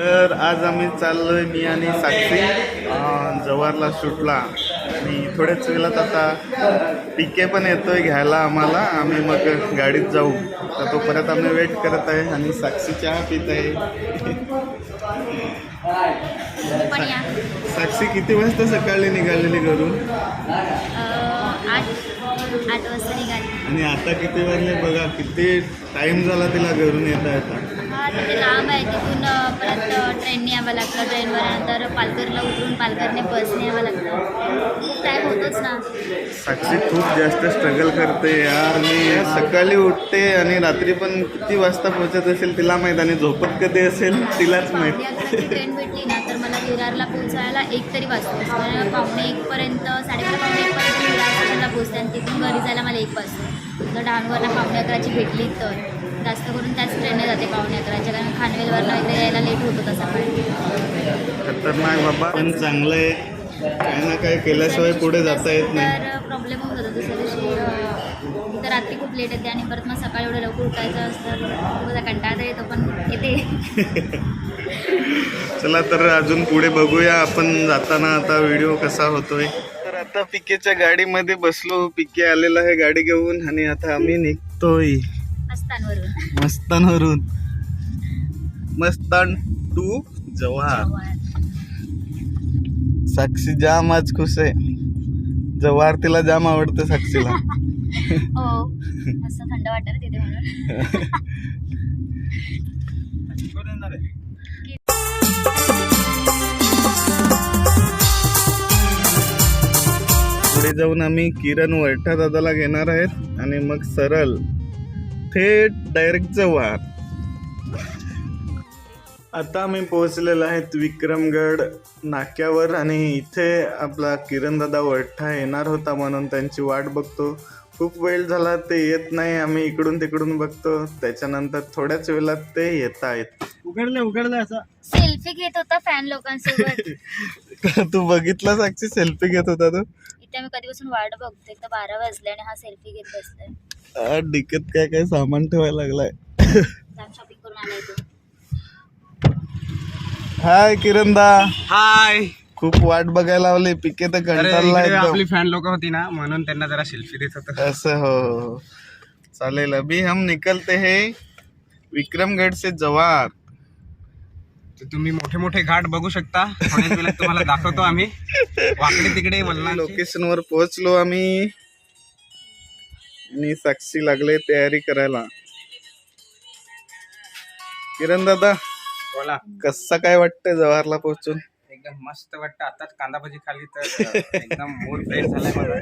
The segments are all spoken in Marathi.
तर आज आम्ही चाललोय मी आणि साक्षी अं, जवाहरला शूटला. आणि थोड्याच वेळात आता पिके पण येतोय घ्यायला आम्हाला. आम्ही मग गाडीत जाऊ. तर तोपर्यंत आम्ही वेट करत आहे आणि साक्षी चहा पित आहे. साक्षी किती वाजता सकाळी निघालेली घरून? आणि आता किती वाजले बघा किती टाइम झाला तिला घरून येता येता. तिथे लांब आहे तिथून परत ट्रेनने यावं लागतं ट्रेनवर नंतर पालघरला उतरून पालघरने बसने यावं लागतं. खूप टाईम होतोच ना. साक्षी खूप जास्त स्ट्रगल करते यार. मी सकाळी उठते आणि रात्री पण किती वाजता पोहोचत असेल तिला माहीत आणि झोपत कधी असेल तिलाच माहीत. ट्रेन भेटली ना विरारला पोहोचायला एक तरी वाजतो पावणे एकपर्यंत साडेबारा पावणे एकपर्यंत मी विरार स्टेशनला पोहोचते आणि तिथून घरी जायला मला एक वाजतो. जर डहाणवरला पावणे अकराची भेटली तर जास्त करून त्याच ट्रेनने जाते पावणे अकराच्या. कारण खानवेलवरनं वगैरे यायला लेट होत होता सकाळी खतरनाक बाबा. पण चांगलं आहे. काही ना काही केल्याशिवाय पुढे जाता येत नाही. तर प्रॉब्लेम होऊन जातो. दुसऱ्या दिवशी तर रात्री खूप लेट येते आणि परत मग सकाळी एवढं लवकर उठायचं असतं. माझा कंटाळा तर येतो पण येते. चला तर अजून पुढे बघूया. आपण जाताना आता व्हिडिओ कसा होतोय. तर आता पिकेच्या गाडीमध्ये बसलो. पिके आलेला आहे गाडी घेऊन आणि आता आम्ही निघतोय. मस्तानवरून. मस्तान टू जवाहर. साक्षी जाम आज खुश आहे. जवाहर तिला जाम आवडतं साक्षीला. हो. थंड वाटतं तिथे जाऊन आम्ही किरण वैठा दादाला घेणार आहेत आणि मग सरळ थेट डायरेक्ट जवाहर आता आम्ही पोहोचलेलो आहेत विक्रमगड नाक्यावर आणि इथे आपला किरण दादा वैठा येणार होता म्हणून त्यांची वाट बघतो. खूप वेळ झाला ते येत नाही आम्ही इकडून तिकडून बघतो. त्याच्यानंतर थोड्याच वेळात ते येत आहेत. उघडलं उघडलं असं. सेल्फी घेत होता फॅन लोकांसोबत. तू बघितला साक्षी सेल्फी घेत होता तू? इथे आम्ही कधीपासून वाट बघतोय तर बारा वाजले आणि हा सेल्फी घेत बसतोय आ, डिक्कीत काय काय सामान ठेवायला लागलाय? शॉपिंग करून आलाय तो. हाय किरणदा. हाय. खूप वाट बघायला लावली. पिके तर कंटाळला आपली फॅन लोक होती ना म्हणून त्यांना जरा सेल्फी देत होत. ऐसे हो हो. चालेल. अभी हम निकलते हैं विक्रमगढ़ से जवार तर तुम्ही मोठे मोठे घाट बघू शकता. थोड्याच वेळात तुम्हाला दाखवतो आम्ही. वाकडे तिकडे वल्ला लोकेशन वर पोहोचलो आम्ही. आणि साक्षी लागले तयारी करायला. किरण दादा बोला. कसं काय वाटतंय जवाहरला पोहोचून? एकदम मस्त वाटतं. आताच कांदा भजी खाली तर एकदम मूड फ्रेश झालाय मला.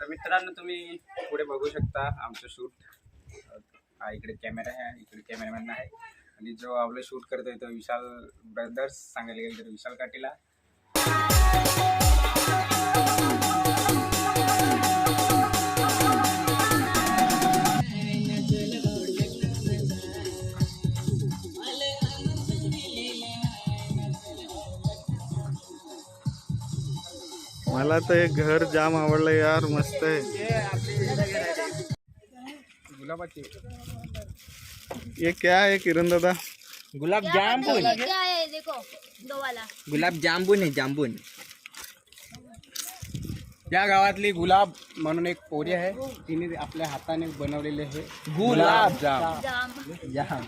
तर मित्रांनो तुम्ही पुढे बघू शकता आमचं शूट. हा इकडे कॅमेरा आहे. इकडे कॅमेरामॅन आहे. आणि जो आपलं शूट करतोय तो विशाल ब्रदर्स सांगायला गेलं तर विशाल काटीला. मला तर हे घर जाम आवडलं यार मस्त आहे. ये क्या है किरण दादा? गुलाब ये क्या है देखो दो वाला। गुलाब जांबून आहे जांबून या गावातली गुलाब म्हणून एक पोरी आहे. तिने आपल्या हाताने बनवलेले हे गुलाब जाम. जाम.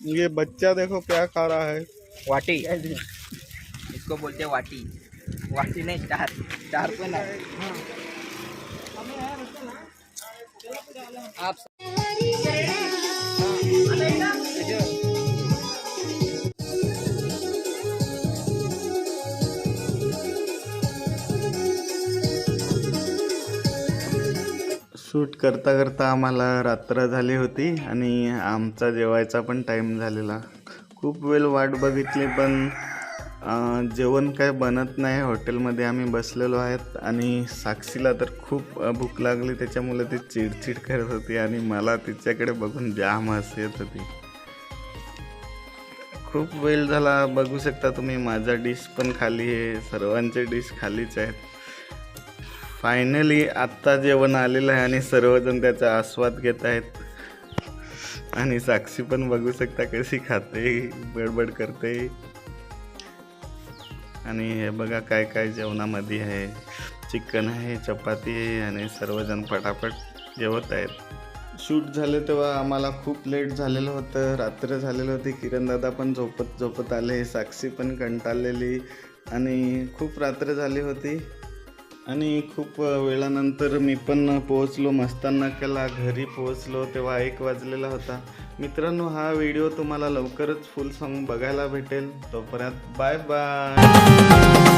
ये बच्चा देखो क्या खा रहा है। वाटी. इसको बोलते वाटी. वाटी नाही चार. चार पण आहे. आप शूट करता करता आम्हाला रात्र झाली होती आणि आमचा जेवायचा पण टाईम झालेला. खूप वेळ वाट बघितली पण जेवण काय बनत नाही. हॉटेलमध्ये आम्ही बसलेलो आहेत आणि साक्षीला तर खूप भूक लागली. त्याच्यामुळे ती चिडचिड करत होती आणि मला तिच्याकडे बघून जाम हस येत होती. खूप वेळ झाला. बघू शकता तुम्ही माझा डिश पण खाली आहे. सर्वांचे डिश खालीच आहेत. फायनली आत्ता जेवण आलेलं आहे आणि सर्वजण त्याचा आस्वाद घेत आहेत. आणि साक्षी पण बघू शकता कशी खाते बडबड करते. आणि हे बघा काय काय जेवणामध्ये आहे. चिकन आहे चपाती आहे आणि सर्वजण पटापट जेवत आहेत. शूट झाले तेव्हा आम्हाला खूप लेट झालेलं होतं. रात्र झालेलं होती. किरण दादा पण झोपत झोपत आले. साक्षी पण कंटाळलेली आणि खूप रात्र झाली होती. आणि खूप वेळानंतर मी पण पोहोचलो. मस्तानाक्याला घरी पोहोचलो तेव्हा एक वाजलेला होता. मित्रांनो हा व्हिडिओ तुम्हाला लवकरच फुल सॉन्ग बघायला भेटेल. तोपर्यंत बाय बाय